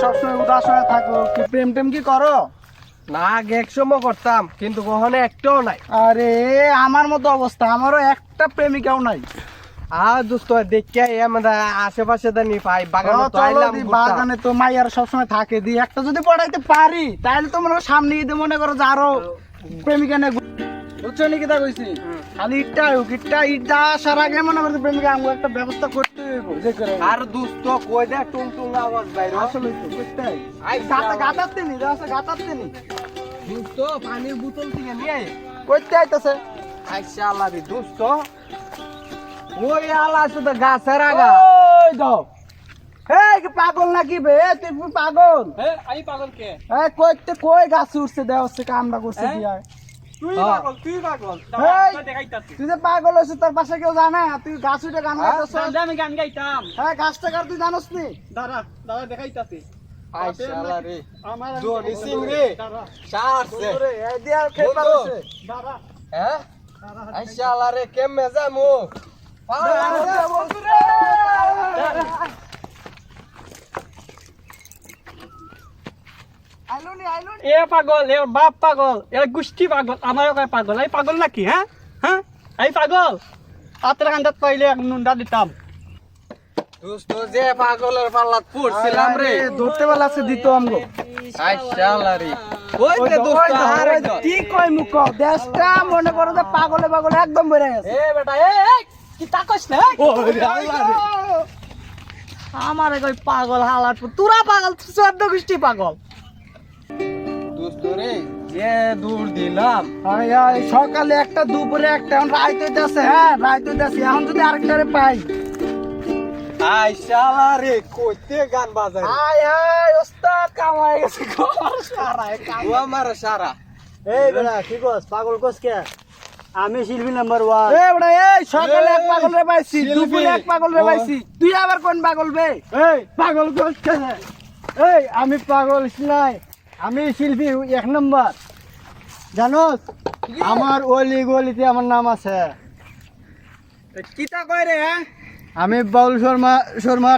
সবসময় উদাস হয়ে থাকো কি প্রেম টেম কি করো? না এক সময় করতাম কিন্তু কখনো একটাও নাই। আরে আমার মতো অবস্থা আমারও একটা প্রেমিকাও নাই। আর দোস্ত দেখে আমাদের আশেপাশে দানি পাই বাগানে তো আইলাম বাগানে তো মাইয়ার সবসময় থাকে দি একটা যদি পড়াইতে পারি তাহলে তো মনে হয় সামনে ঈদে মনে করো যে আরও প্রেমিকা নিয়ে ঘুর- বুঝছ নি কিতা কইছি? খালি ইটটা হোক ইটটা ইটটা আসার আগে মনে করতে প্রেমিকা আমাকে একটা ব্যবস্থা করতে হইব যে করে আর দোস্ত কই দে টুং টুং আওয়াজ বাইরে আসলে তো বুঝতেই আই গাতা গাতাতে নি গাতাতে নি। দোস্ত পানির বোতল থেকে নিয়ে কইতে আইতাছে। আইসা আল্লাহ রে দোস্ত ওই আলা শুধু গাছের আগা। ওই দাও এই কি পাগল নাকি বে? তুই পাগল? আমি পাগল কে? এই কইতে কই গাছ উঠছে? দেওয়া হচ্ছে কামড়া করছে? দিয়া তুই হ্যাঁ। পাগল তুই পাগল। তুই যে পাগল হয়েছে তোর পাশে কেউ জানে? তুই গাছ উঠে গান গাইতেছ আমি গান গাইতাম। হ্যাঁ গাছ টাকার তুই জানোস নি? দাঁড়া দাঁড়া দেখাইতাছি। আইসা আল্লাহ রে। আমার জনি সিং রে দাঁড়া সারছে ওরে, এই দিয়া খেলবা বন্ধু। হইছে। দাঁড়া হ্যাঁ আইসা আল্লাহ রে কেমনে যামু আইলো নি, আইলো নি। এ পাগল এ বাপ পাগল এ গোষ্ঠী পাগল আমার কয় পাগল। এই পাগল নাকি হ্যাঁ? হ্যাঁ? এই পাগল। আত্রা কান্দাত পাইলে এক নুনডা দিতাম। দোস্ত যে পাগলের পাল্লাত পড়ছিলাম রে। আরে, ধরতে পারলে আছে দিত আমগো। আইসা রে ওই ওই যে দোস্ত ওই তো, আর ওই তো, কি কই মুখ? দেশটা মনে করো যে পাগলে পাগলে একদম বেড়ে গেছে। এ বেটা এ এ, কি তাকস না আমার কই পাগল হালাত তোরা পাগল চোদ্দ গোষ্ঠী পাগল। দোস্ত যে দূর দিলাম। সকালে একটা দুপুরে একটা এখন রাইত হইতেছে হ্যাঁ রাইত হইতেছে এখন যদি আরেকটারে পাই। আইসা আল্লাহ রে কইতে গান বাজায়। আয় আয় ওস্তাদ কামাই গেছে সারা ও আমার সারা। এই বেটা কি কস পাগল কস কে? আমি শিল্পী নাম্বার ওয়ান। এ বড়া এই সকালে এক পাগল রে পাইছি দুপুরে এক পাগল রে পাইছি। তুই আবার কোন পাগল বে? এই পাগল কস কে? এই আমি পাগল নাই আমি শিল্পী এক নম্বর। জানোস আমার অলি গলিতে আমার নাম আছে। কিতা কয় রে হ্যাঁ? আমি বাউল শর্মা শর্মা